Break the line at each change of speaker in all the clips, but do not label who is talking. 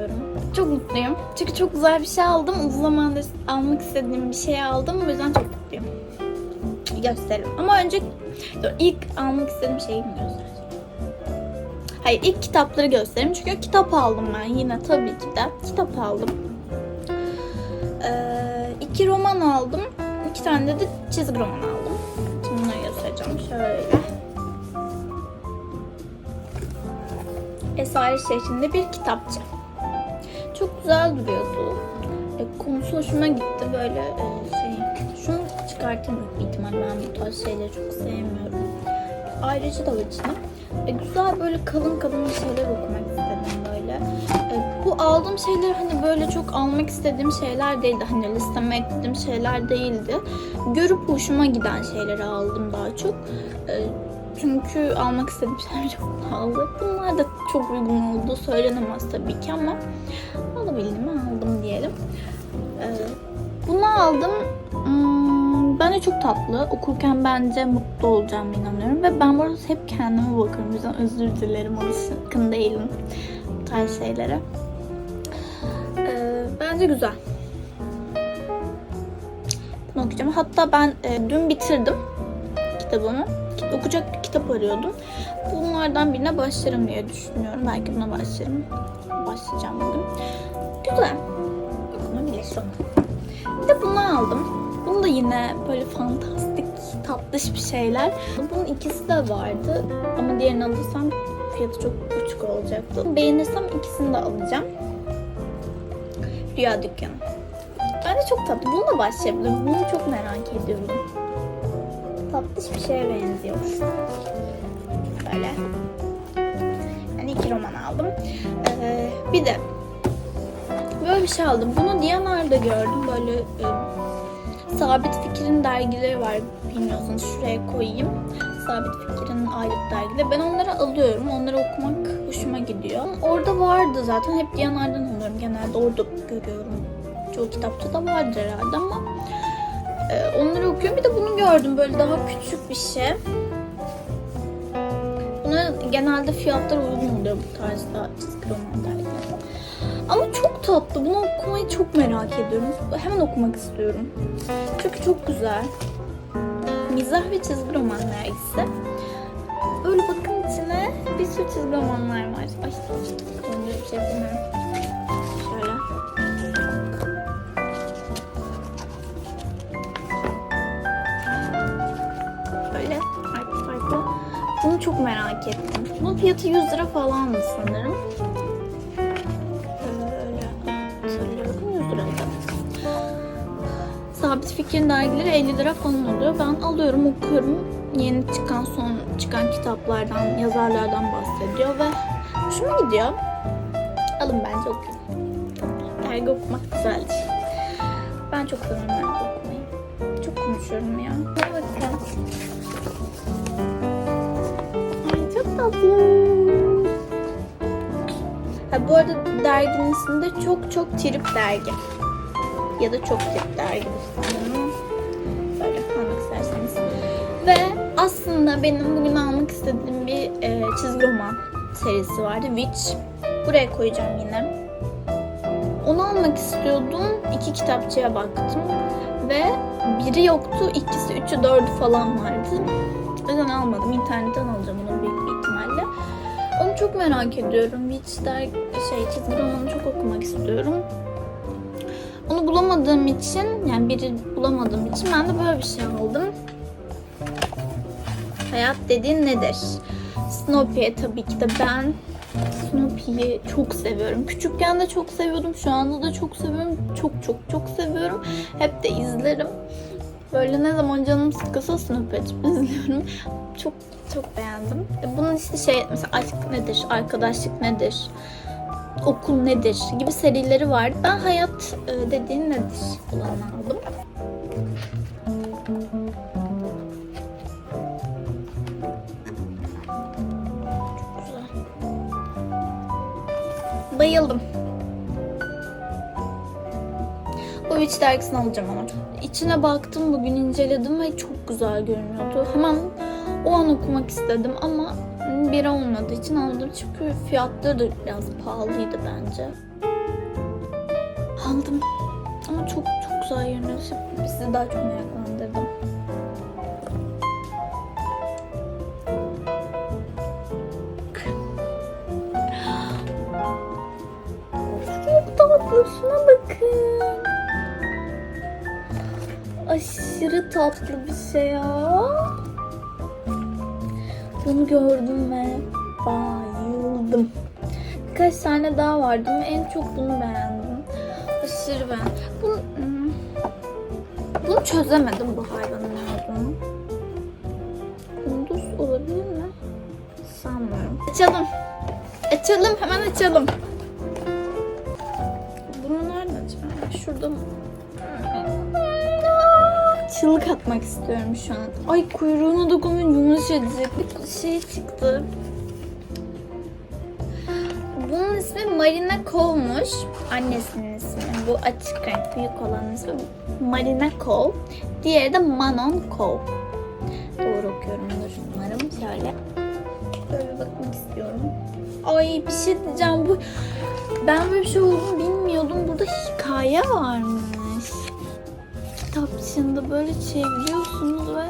istiyorum. Çok mutluyum. Çünkü çok güzel bir şey aldım. Uzun zamandır almak istediğim bir şey aldım. O yüzden çok mutluyum. Gösterelim. Ama önce ilk almak istediğim şeyi mi? Hayır ilk kitapları göstereyim. Çünkü kitap aldım ben yine tabii ki de. Kitap aldım. Ee, iki roman aldım. İki tane de çizgi roman aldım. Şimdi bunları göstereceğim. Şöyle. Esaret şehrinde bir kitapçı. Güzel duruyordu. E, konusu hoşuma gitti. Böyle e, şey, şunu çıkartayım büyük ihtimal. Ben bu tarz şeyleri çok sevmiyorum. Ayrıca da var içinde. E, güzel böyle kalın kalın bir şeyler okumak istedim böyle. E, bu aldığım şeyler hani böyle çok almak istediğim şeyler değildi. Hani listeme eklediğim şeyler değildi. Görüp hoşuma giden şeyleri aldım daha çok. E, çünkü almak istediğim şeyler çok pahalı. Bunlar da çok uygun olduğu söylenemez tabii ki ama alabildiğimi aldım diyelim. E, bunu aldım. Hmm, bence çok tatlı. Okurken bence mutlu olacağım inanıyorum. Ve ben bu arada hep kendime bakıyorum. O yüzden özür dilerim. Alışkın değilim bu tarz şeylere. Ee, bence güzel. Bunu okuyacağım. Hatta ben e, dün bitirdim kitabımı. Okuyacak bir kitap arıyordum. Bunlardan birine başlarım diye düşünüyorum. Belki buna başlarım. Başlayacağım bugün. Güzel. Okunabilir. Bir de bunu aldım. Bunu da yine böyle fantastik, tatlış bir şeyler. Bunun ikisi de vardı ama diğerini alırsam fiyatı çok uçuk olacaktı. Beğenirsem ikisini de alacağım. Rüya Dükkanı. Bence çok tatlı. Bununla başlayabilirim. Bunu çok merak ediyorum. Tatlış bir şeye benziyor. Böyle. Ben iki roman aldım. Ee, bir de böyle bir şey aldım. Bunu Diyanar'da gördüm. Böyle e, Sabit Fikir'in dergileri var. Bilmiyorsanız şuraya koyayım. Sabit Fikir'in aylık dergileri. Ben onları alıyorum. Onları okumak hoşuma gidiyor. Orada vardı zaten. Hep Diyanar'dan alıyorum. Genelde orada görüyorum. Çoğu kitapta da vardır herhalde ama e, onları okuyorum. Bir de bunu gördüm. Böyle daha küçük bir şey. Buna genelde fiyatlar uygun oluyor bu tarzda çizgi roman dergileri. Ama çok tatlı. Bunu okumayı çok merak ediyorum. Hemen okumak istiyorum. Çünkü çok güzel. Mizah ve çizgi roman dergisi. Öyle bakın içine bir sürü çizgi romanlar var. Ay, bir şey yapamıyorum. Çok merak ettim. Bunun fiyatı 100 lira falandı sanırım. Öyle hatırlıyorum 100 liraydı. Sabit Fikir'in dergileri 50 lira falan oluyor. Ben alıyorum, okuyorum. Yeni çıkan, son çıkan kitaplardan, yazarlardan bahsediyor ve hoşuma gidiyor. Alın bence okuyun. Dergi okumak güzeldir. Ben çok seviyorum dergi okumayı. Çok konuşuyorum ya. Bakın. Ha, bu arada derginin ismi de çok çok trip dergi. Ya da çok trip dergi. Böyle almak isterseniz. Ve aslında benim bugün almak istediğim bir e, çizgi roman serisi vardı. Witch. Buraya koyacağım yine. Onu almak istiyordum. İki kitapçıya baktım. Ve biri yoktu. ikisi, üçü, dördü falan vardı. O yüzden almadım. İnternetten alacağım merak ediyorum. Witch der, şey, çizgi romanı çok okumak istiyorum. Onu bulamadığım için, yani biri bulamadığım için ben de böyle bir şey aldım. Hayat dediğin nedir? Snoopy'ye tabii ki de ben Snoopy'yi çok seviyorum. Küçükken de çok seviyordum. Şu anda da çok seviyorum. Çok çok çok seviyorum. Hep de izlerim. Böyle ne zaman canım sıkılsa Snoopy açıp izliyorum. Çok çok beğendim. E, Bunun işte şey mesela aşk nedir, arkadaşlık nedir, okul nedir gibi serileri vardı. Ben hayat e, dediğin nedir güzel. Bayıldım. Witch dergisini alacağım ama. İçine baktım bugün inceledim ve çok güzel görünüyordu. Hemen O an okumak istedim ama bir olmadığı için aldım. Çünkü fiyatları da biraz pahalıydı bence. Aldım. Ama çok çok güzel görünüyor. Bizi daha çok meraklandırdım. Çok tatlı. Şuna bakın. Aşırı tatlı bir şey ya. Bunu gördüm ve bayıldım. Birkaç tane daha vardı ama en çok bunu beğendim. Aşırı ben. Bunu, hmm, bunu çözemedim bu hayvanın ne olduğunu. Kunduz olabilir mi? Sanmıyorum. Açalım. Açalım. Hemen açalım. Bunu nerede acaba? Şurada mı? Çığlık atmak istiyorum şu an. Ay kuyruğuna dokunun yumuşacık bir şey çıktı. Bunun ismi Marina Cole'muş. Annesinin ismi. Bu açık renk büyük olan ismi Marina Cole. Diğeri de Manon Cole. Doğru okuyorumdur umarım. Şöyle. Böyle bakmak istiyorum. Ay bir şey diyeceğim. Bu ben böyle bir şey olduğunu bilmiyordum. Burada hikaye varmış. Kitapçığında böyle çeviriyorsunuz ve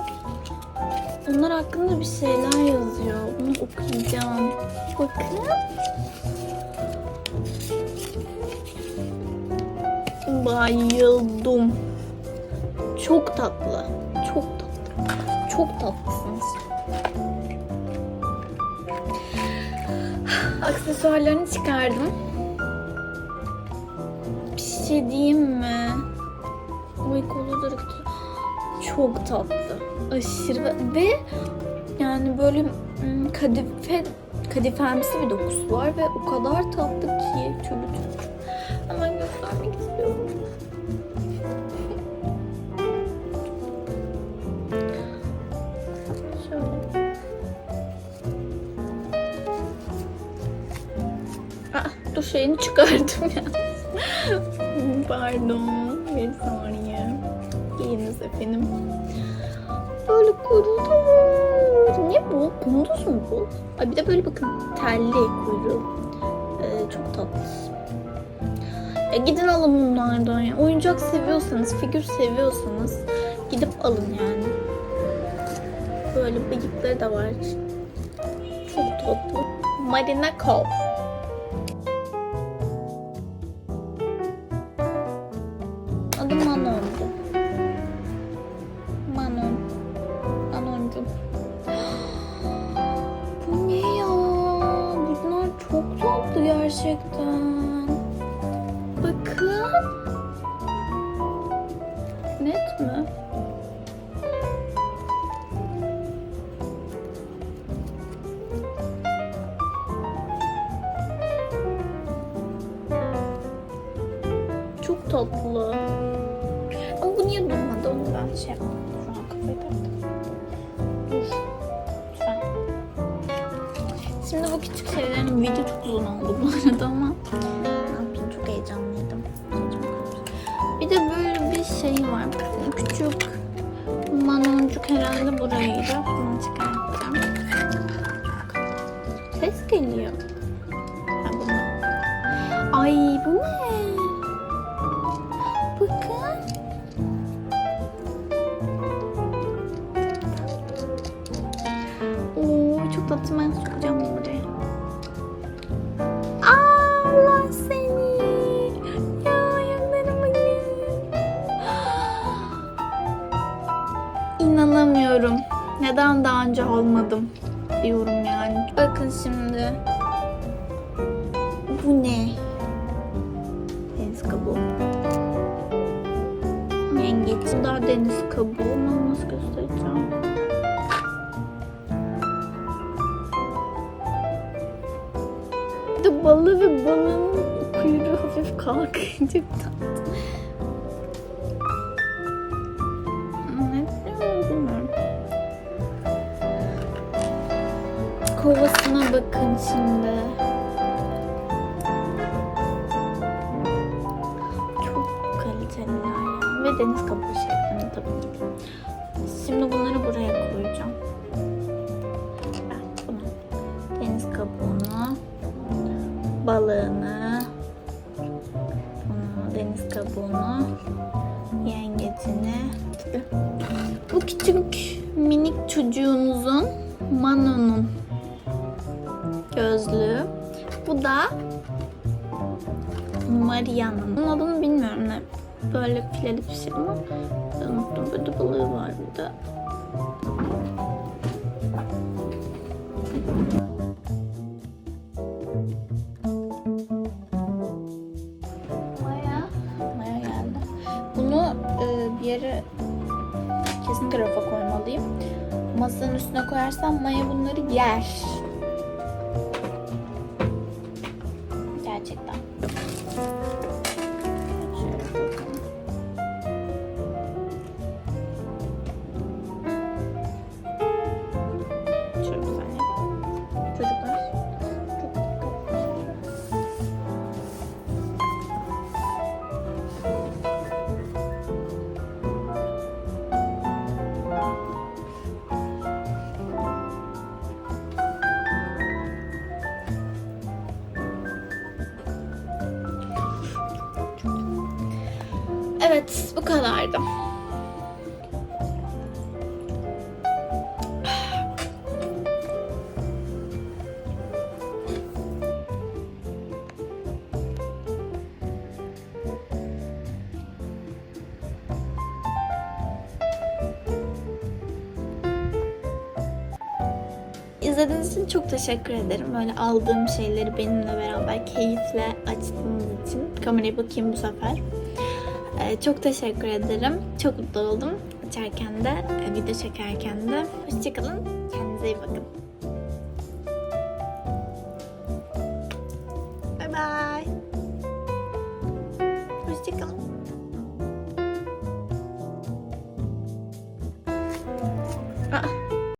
onlar hakkında bir şeyler yazıyor. Bunu okuyacağım. Bakın. Bayıldım. Çok tatlı. Çok tatlı. Çok tatlısınız. Aksesuarlarını çıkardım. Bir şey diyeyim mi? Ay koluları çok tatlı. Aşırı ve yani böyle hmm, kadife kadifemsi bir dokusu var ve o kadar tatlı ki türlü türlü. Hemen göstermek istiyorum. Şöyle. Aa, dur çıkardım ya. Pardon. Bir saniye. Giyiniz efendim. Böyle kuyruğu. Ne bu? Kunduz mu bu? Ay bir de böyle bakın telli kuyruğu. Ee, çok tatlı. E, gidin alın bunlardan ya. Oyuncak seviyorsanız, figür seviyorsanız gidip alın yani. Böyle bıyıkları da var. Çok tatlı. Marina Cove. Gerçekten. Bakın. Net mi? Çok tatlı. Ama bu niye durmadı onu ben şey yaptım. Şu an kafayı taktım. Şeylerin video çok uzun oldu bu arada ama ne çok heyecanlıydım. Bir de böyle bir şey var. Küçük manoncuk herhalde burayıydı. Neden daha önce almadım diyorum yani. Bakın şimdi. Bu ne? Deniz kabuğu. Yengeç. Bu da deniz kabuğu. Onu nasıl göstereceğim? Bir de balığı ve balığın kuyruğu hafif kalkınca tatlı. bakın şimdi. Çok kaliteliler ya. Ve deniz kabuğu şeklinde tabii ki. Şimdi bunları buraya koyacağım. Bunu. Deniz kabuğunu, balığını, bunu, deniz kabuğunu, yengecini. Bu küçük minik çocuğunuzun gözlüğü. Bu da Maria'nın. Bunun adını bilmiyorum ne. Böyle fileli bir şey ama unuttum. Böyle de balığı var burada. Maya. Maya geldi. Bunu e, bir yere kesinlikle rafa koymalıyım. Masanın üstüne koyarsam Maya bunları yer. Bu kadardı. İzlediğiniz için çok teşekkür ederim. Böyle aldığım şeyleri benimle beraber keyifle açtığınız için. Kameraya bakayım bu sefer. Ee, çok teşekkür ederim. Çok mutlu oldum. Açarken de, e, video çekerken de. Hoşçakalın. Kendinize iyi bakın.